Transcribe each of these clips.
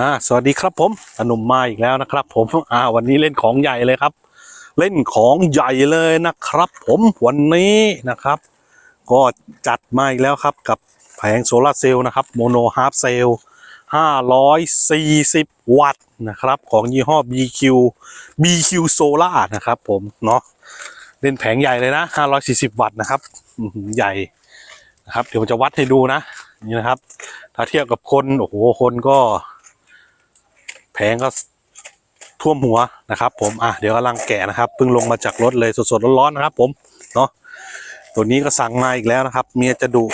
อ่าสวัสดีครับผมอนุมมาอีกแล้วนะครับ ผมอ่าวันนี้เล่นของใหญ่เลยครับ เล่นของใหญ่เลยนะครับ ผมวันนี้นะครับ ก็จัดมาอีกแล้วครับกับแผงโซลาร์เซลล์นะครับโมโนฮาร์ฟเซลล์540 วัตต์นะครับ ของยี่ห้อ BQ BQ Solar นะครับผมเนาะเล่นแผงใหญ่เลยนะ 540 วัตต์นะครับใหญ่นะครับ เดี๋ยวจะวัดให้ดูนะนี่นะครับ ถ้าเทียบกับคนโอ้โหคนก็ แผงก็ท่วมหัวนะครับ ผมอะเดี๋ยวกำลังแกะนะครับเพิ่งลงมาจากรถเลยสดๆร้อนๆนะครับ ผมเนาะตัวนี้ก็สั่งมาอีกแล้วนะครับ เมียจะดุ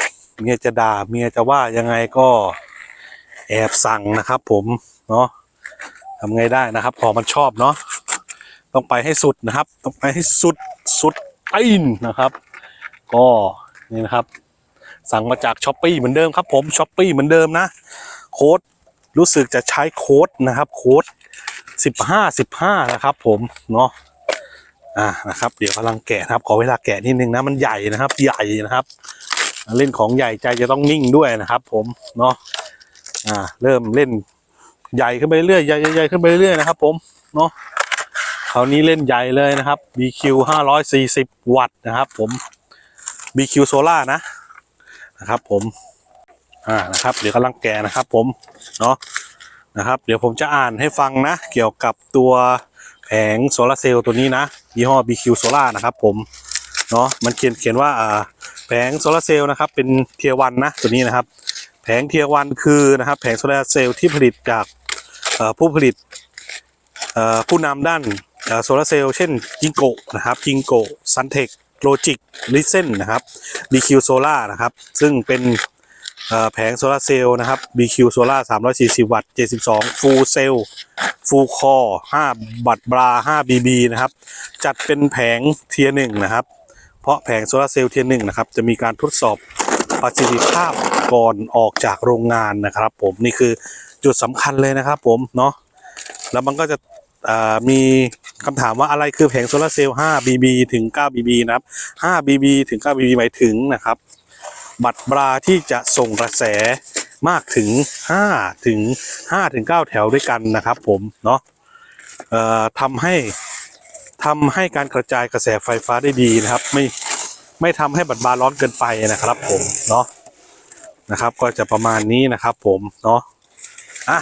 เมียจะด่า เมียจะว่ายังไงก็แอบสั่งนะครับ ผมเนาะทำไงได้นะครับพอมันชอบเนาะต้องไปให้สุดนะครับ ต้องไปให้สุดสุดอินนะครับ ก็นี่นะครับ สั่งมาจากช้อปปีเหมือนเดิมครับ ผมช้อปปีเหมือนเดิมนะโค้ด รู้สึกจะใช้โค้ดนะครับ โค้ดสิบห้าสิบห้านะครับ ผมเนาะอ่านะครับ เดี๋ยวกำลังแกะนะครับ ขอเวลาแกะนิดนึงนะมันใหญ่นะครับ ใหญ่นะครับ เล่นของใหญ่ใจจะต้องนิ่งด้วยนะครับ ผมเนาะอ่า เริ่มเล่นใหญ่ขึ้นไปเรื่อยใหญ่ใหญ่ขึ้นไปเรื่อยนะครับ ผมเนาะคราวนี้เล่นใหญ่เลยนะครับ BQ 540 วัตต์นะครับ ผม BQ Solar นะนะครับ ผม อ่านะครับเดี๋ยวกำลังแกะนะครับ ผมเนาะนะครับ เดี๋ยวผมจะอ่านให้ฟังนะ เกี่ยวกับตัวแผงโซลาร์เซลล์ตัวนี้นะยี่ห้อ BQ Solar นะครับ ผมเนาะมันเขียนเขียนว่าอ่าแผงโซลาร์เซลล์นะครับ เป็นเทียวันนะตัวนี้นะครับ แผงเทียวันคือนะครับ แผงโซลาร์เซลล์ที่ผลิตจากผู้ผลิตผู้นำด้านโซลาร์เซลล์เช่นจิงโกนะครับจิงโกซันเทคโลจิกลิเซนนะครับ BQ Solar นะครับ ซึ่งเป็น แผงโซลาร์เซลล์นะครับ BQ Solar 340 วัตต์ 72 ฟูลเซลล์ฟูลคอร์5บัตรบรา5 BB นะครับ จัดเป็นแผงเทียร์หนึ่งนะครับ เพราะแผงโซลาร์เซลล์เทียร์หนึ่งนะครับ จะมีการทดสอบประสิทธิภาพก่อนออกจากโรงงานนะครับ ผมนี่คือจุดสำคัญเลยนะครับผมเนาะแล้วมันก็จะมีคำถามว่าอะไรคือแผงโซลาร์เซลล์5 BB ถึง9 BB นะครับ5 BB ถึง9 BB หมายถึงนะครับ บัตรบราที่จะส่งกระแสมากถึง5ถึง5ถึง9แถวด้วยกันนะครับ ผมเนาะทำให้ทำให้การกระจายกระแสไฟฟ้าได้ดีนะครับ ไม่ไม่ทำให้บัตรบราร้อนเกินไปนะครับ ผมเนาะนะครับ ก็จะประมาณนี้นะครับ ผมเนาะอะ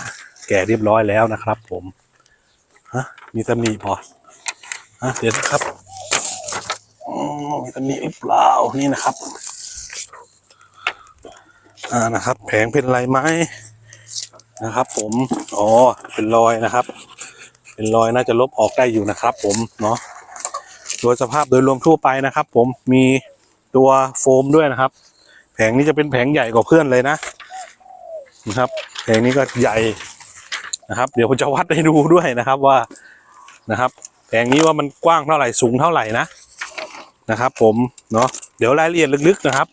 แก่เรียบร้อยแล้วนะครับ ผมฮะมีตำหนิพอฮะเดี๋ยวนะครับอ๋อมีตำหนิหรือเปล่านี่นะครับ อ่านะครับ แผงเป็นไรไหมนะครับ ผมอ๋อเป็นรอยนะครับ เป็นรอยน่าจะลบออกได้อยู่นะครับ ผมเนาะโดยสภาพโดยรวมทั่วไปนะครับ ผมมีตัวโฟมด้วยนะครับ แผงนี้จะเป็นแผงใหญ่กว่าเพื่อนเลยนะนะครับ แผงนี้ก็ใหญ่นะครับ เดี๋ยวผมจะวัดให้ดูด้วยนะครับว่านะครับแผงนี้ว่ามันกว้างเท่าไหร่สูงเท่าไหร่นะนะครับ ผมเนาะเดี๋ยวรายละเอียดลึกๆนะครับ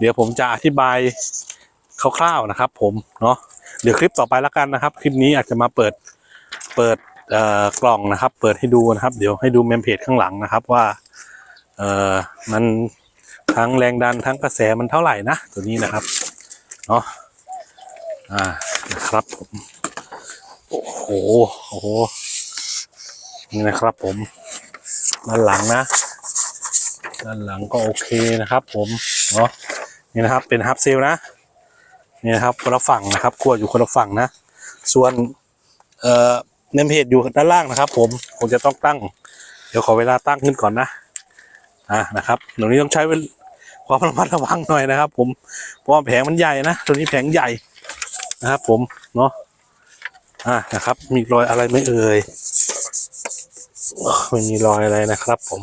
เดี๋ยวผมจะอธิบายคร่าวๆนะครับ ผมเนาะเดี๋ยวคลิปต่อไปแล้วกันนะครับ คลิปนี้อาจจะมาเปิดเปิดกล่องนะครับ เปิดให้ดูนะครับ เดี๋ยวให้ดูเมมเพจข้างหลังนะครับว่าเออมันทั้งแรงดันทั้งกระแสมันเท่าไหร่นะตัวนี้นะครับเนาะอ่านะครับผมโอ้โหโอ้โหนี่นะครับผมด้านหลังนะด้านหลังก็โอเคนะครับ ผมเนาะ นี่นะครับเป็นฮับเซลนะนี่นะครับคนละฝั่งนะครับขั้วอยู่คนละฝั่งนะ ส่วนเอ่อเนมเพจอยู่ด้านล่างนะครับ ผมผมจะต้องตั้ง เดี๋ยวขอเวลาตั้งขึ้นก่อนนะอ่านะครับตรงนี้ต้องใช้ความระมัดระวังหน่อยนะครับ ผมเพราะว่าแผงมันใหญ่นะตัวนี้แผงใหญ่นะครับ ผมเนาะอ่านะครับ มีรอยอะไรไม่เอ่ยไม่มีรอยอะไรนะครับ ผม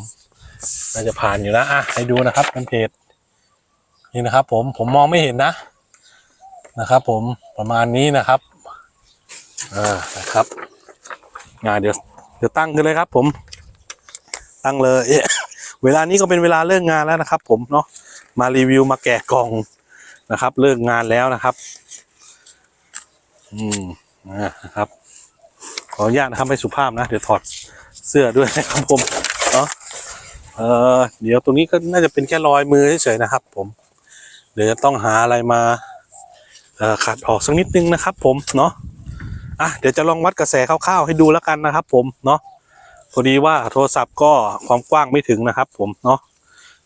น่าจะผ่านอยู่นะอะให้ดูนะครับเป็นเพจ นี่นะครับ ผมผมมองไม่เห็นนะนะครับ ผมประมาณนี้นะครับอ่านะครับงานเดี๋ยวเดี๋ยวตั้งกันเลยครับ ผม ตั้งเลย เวลานี้ก็เป็นเวลาเลิกงานแล้วนะครับ ผมเนาะมารีวิวมาแกะกล่องนะครับ เลิกงานแล้วนะครับ อืมนะครับ ขออนุญาตนะครับไม่สุภาพนะ เดี๋ยวถอดเสื้อด้วยนะครับผมเนาะเออเดี๋ยวตรงนี้ก็น่าจะเป็นแค่รอยมือเฉยๆนะครับ ผม เดี๋ยวจะต้องหาอะไรมาขัดออกสักนิดนึงนะครับ ผมเนาะอะเดี๋ยวจะลองวัดกระแสคร่าวๆให้ดูแล้วกันนะครับ ผมเนาะพอดีว่าโทรศัพท์ก็ความกว้างไม่ถึงนะครับ ผมเนาะ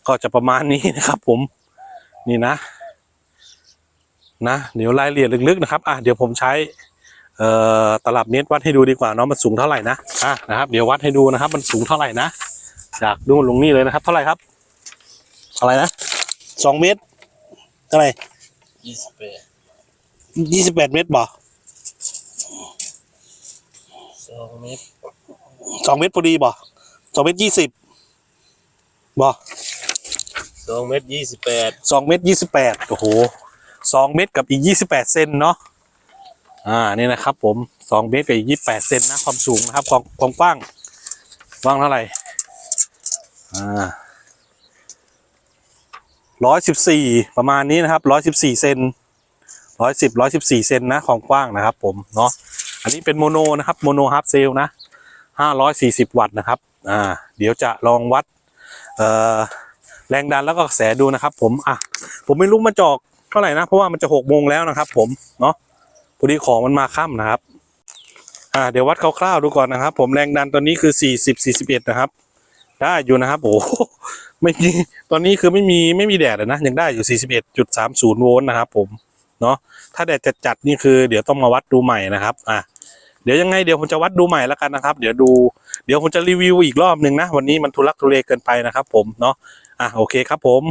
ก็จะประมาณนี้นะครับ ผมนี่นะ นะเดี๋ยวรายละเอียดลึกๆนะครับอะเดี๋ยวผมใช้เอ่อตลับเมตรวัดให้ดูดีกว่าเนาะมันสูงเท่าไหร่นะอะนะครับ เดี๋ยววัดให้ดูนะครับ มันสูงเท่าไหร่นะจากดูลงนี่เลยนะครับ เท่าไหร่ครับอะไรนะสองเมตร เท่าไหร่ยี่สิบแปดยี่สิบแปดเมตรบ่สองเมตรสองเมตรพอดีบ่สองเมตรยี่สิบบ่สองเมตรยี่สิบแปดสองเมตรยี่สิบแปดโอ้โหสองเมตรกับอีกยี่สิบแปดเซนเนาะอ่านี่นะครับ ผมสองเมตรกับอีกยี่สิบแปดเซนนะความสูงนะครับความความกว้างกว้างเท่าไหร่อ่า ร้อยสิบสี่ประมาณนี้นะครับร้อยสิบสี่เซนร้อยสิบร้อยสิบสี่เซนนะความกว้างนะครับ ผมเนาะอันนี้เป็นโมโนนะครับโมโนฮาร์ฟเซลนะห้าร้อยสี่สิบวัตต์นะครับอ่าเดี๋ยวจะลองวัดเอ่อแรงดันแล้วก็กระแสดูนะครับ ผมอะผมไม่รู้มาจอกเท่าไหร่นะเพราะว่ามันจะหกโมงแล้วนะครับ ผมเนาะพอดีของมันมาค่ำนะครับอ่าเดี๋ยววัดคร่าวๆดูก่อนนะครับ ผมแรงดันตอนนี้คือสี่สิบสี่สิบเอ็ดนะครับ ได้อยู่นะครับโอ้โหไม่มีตอนนี้คือไม่มีไม่มีแดดเลยนะยังได้อยู่สี่สิบเอ็ดจุดสามศูนย์โวลต์นะครับ ผมเนาะถ้าแดดจะจัดๆนี่คือเดี๋ยวต้องมาวัดดูใหม่นะครับอะเดี๋ยวยังไงเดี๋ยวผมจะวัดดูใหม่แล้วกันนะครับ เดี๋ยวดูเดี๋ยวผมจะรีวิวอีกรอบหนึ่งนะ วันนี้มันทุลักทุเลเกินไปนะครับ ผมเนาะอะโอเคครับผม